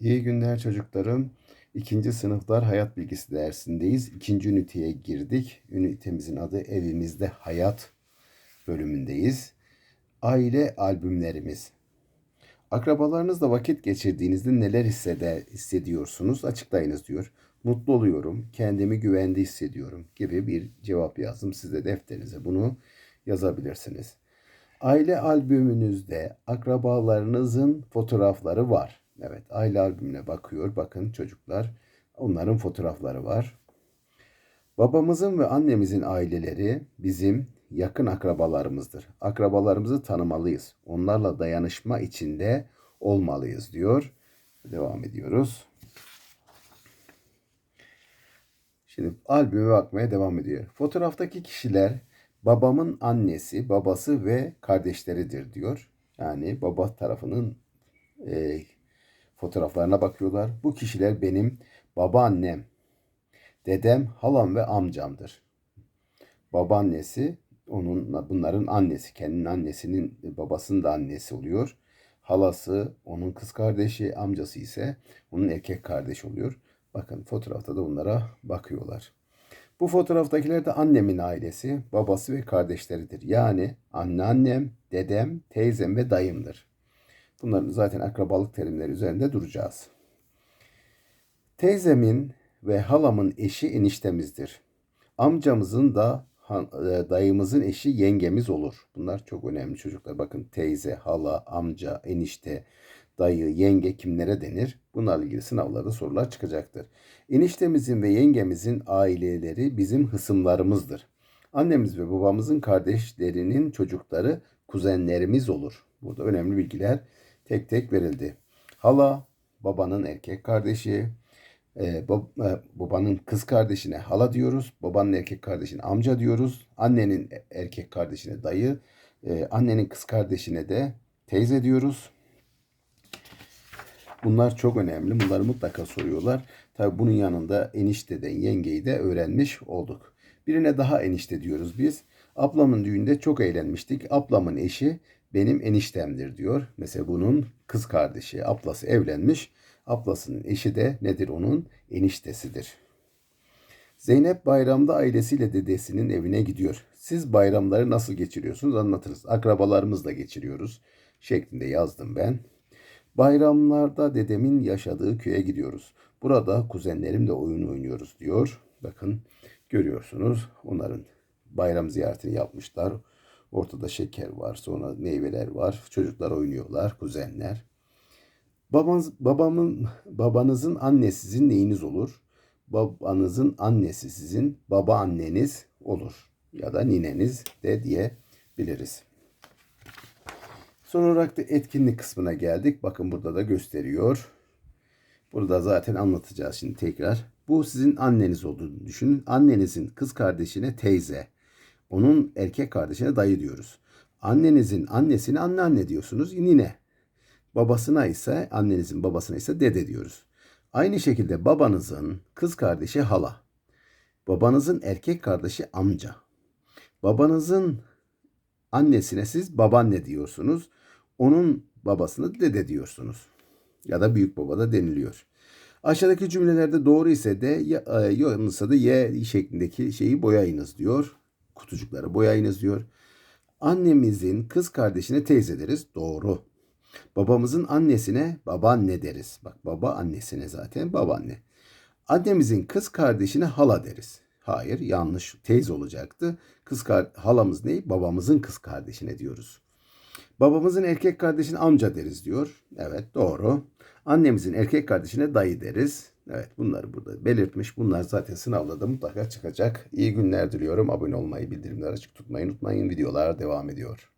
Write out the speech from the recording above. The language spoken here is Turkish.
İyi günler çocuklarım. İkinci sınıflar hayat bilgisi dersindeyiz. İkinci üniteye girdik. Ünitemizin adı Evimizde Hayat bölümündeyiz. Aile albümlerimiz. Akrabalarınızla vakit geçirdiğinizde neler hisseder, hissediyorsunuz? Açıklayınız diyor. Mutlu oluyorum, kendimi güvende hissediyorum gibi bir cevap yazdım. Siz de defterinize bunu yazabilirsiniz. Aile albümünüzde akrabalarınızın fotoğrafları var. Evet, aile albümüne bakıyor. Bakın çocuklar, onların fotoğrafları var. Babamızın ve annemizin aileleri bizim yakın akrabalarımızdır. Akrabalarımızı tanımalıyız. Onlarla dayanışma içinde olmalıyız diyor. Devam ediyoruz. Şimdi albüme bakmaya devam ediyor. Fotoğraftaki kişiler babamın annesi, babası ve kardeşleridir diyor. Yani baba tarafının e, fotoğraflarına bakıyorlar. Bu kişiler benim babaannem, dedem, halam ve amcamdır. Babaannesi onun bunların annesi, kendinin annesinin babasının da annesi oluyor. Halası onun kız kardeşi, amcası ise onun erkek kardeş oluyor. Bakın fotoğrafta da onlara bakıyorlar. Bu fotoğraftakiler de annemin ailesi, babası ve kardeşleridir. Yani anneannem, dedem, teyzem ve dayımdır. Bunların zaten akrabalık terimleri üzerinde duracağız. Teyzemin ve halamın eşi eniştemizdir. Amcamızın da e, dayımızın eşi yengemiz olur. Bunlar çok önemli çocuklar. Bakın teyze, hala, amca, enişte, dayı, yenge kimlere denir? Bunlarla ilgili sınavlarda sorular çıkacaktır. Eniştemizin ve yengemizin aileleri bizim hısımlarımızdır. Annemiz ve babamızın kardeşlerinin çocukları kuzenlerimiz olur. Burada önemli bilgiler tek tek verildi. Hala babanın erkek kardeşi, e, bab, e, babanın kız kardeşine hala diyoruz, babanın erkek kardeşine amca diyoruz, annenin erkek kardeşine dayı, e, annenin kız kardeşine de teyze diyoruz. Bunlar çok önemli. Bunları mutlaka soruyorlar. Tabi bunun yanında enişteden yengeyi de öğrenmiş olduk. Birine daha enişte diyoruz biz. Ablamın düğünde çok eğlenmiştik. Ablamın eşi benim eniştemdir diyor. Mesela bunun kız kardeşi, ablası evlenmiş. Ablasının eşi de nedir onun? Eniştesidir. Zeynep bayramda ailesiyle dedesinin evine gidiyor. Siz bayramları nasıl geçiriyorsunuz anlatırız. Akrabalarımızla geçiriyoruz şeklinde yazdım ben. Bayramlarda dedemin yaşadığı köye gidiyoruz. Burada kuzenlerimle oyun oynuyoruz diyor. Bakın görüyorsunuz onların bayram ziyaretini yapmışlar. Ortada şeker var, sonra meyveler var. Çocuklar oynuyorlar, kuzenler. Babanız, babamın, babanızın annesi sizin neyiniz olur? Babanızın annesi sizin baba anneniz olur. Ya da nineniz de diyebiliriz. Son olarak da etkinlik kısmına geldik. Bakın burada da gösteriyor. Burada zaten anlatacağız şimdi tekrar. Bu sizin anneniz olduğunu düşünün. Annenizin kız kardeşine teyze. Onun erkek kardeşine dayı diyoruz. Annenizin annesine anneanne diyorsunuz. Nine. Babasına ise annenizin babasına ise dede diyoruz. Aynı şekilde babanızın kız kardeşi hala. Babanızın erkek kardeşi amca. Babanızın annesine siz babaanne diyorsunuz. Onun babasını dede diyorsunuz. Ya da büyük baba da deniliyor. Aşağıdaki cümlelerde doğru ise de yanlışsa e, da y şeklindeki şeyi boyayınız diyor. Kutucukları boyayınız diyor. Annemizin kız kardeşine teyze deriz. Doğru. Babamızın annesine babaanne deriz. Bak baba annesine zaten babaanne. Annemizin kız kardeşine hala deriz. Hayır yanlış teyze olacaktı. Kız halamız ne? Babamızın kız kardeşine diyoruz. Babamızın erkek kardeşine amca deriz diyor. Evet doğru. Annemizin erkek kardeşine dayı deriz. Evet bunları burada belirtmiş. Bunlar zaten sınavda da mutlaka çıkacak. İyi günler diliyorum. Abone olmayı, bildirimleri açık tutmayı unutmayın. Videolar devam ediyor.